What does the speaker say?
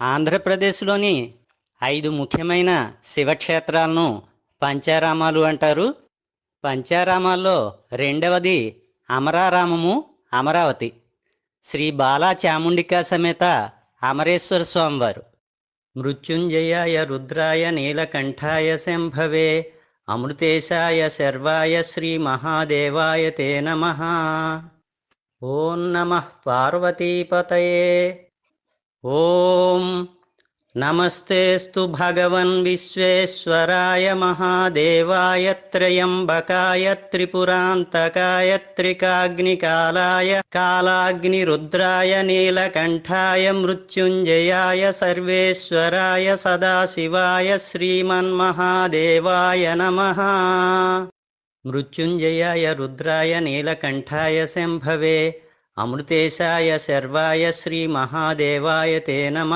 ఆంధ్రప్రదేశ్లోని ఐదు ముఖ్యమైన శివక్షేత్రాలను పంచారామాలు అంటారు. పంచారామాల్లో రెండవది అమరారామము అమరావతి. శ్రీ బాలా చాముండికా సమేత అమరేశ్వర స్వామివారు. మృత్యుంజయాయ రుద్రాయ నీలకంఠాయ శంభవే అమృతేశాయ శర్వాయ శ్రీ మహాదేవాయ తే నమ. ఓం నమ పార్వతీపతయే. ॐ नमस्तेऽस्तु भगवन्विश्वेश्वराय महादेवाय त्र्यम्बकाय त्रिपुरान्तकाय त्रिकाग्निकालाय कालाग्निरुद्राय नीलकण्ठाय मृत्युञ्जयाय सर्वेश्वराय सदाशिवाय श्रीमन्महादेवाय नमः मृत्युञ्जयाय रुद्राय नीलकण्ठाय शम्भवे అమృతేశాయ శర్వాయ శ్రీ మహాదేవాయ తే నమ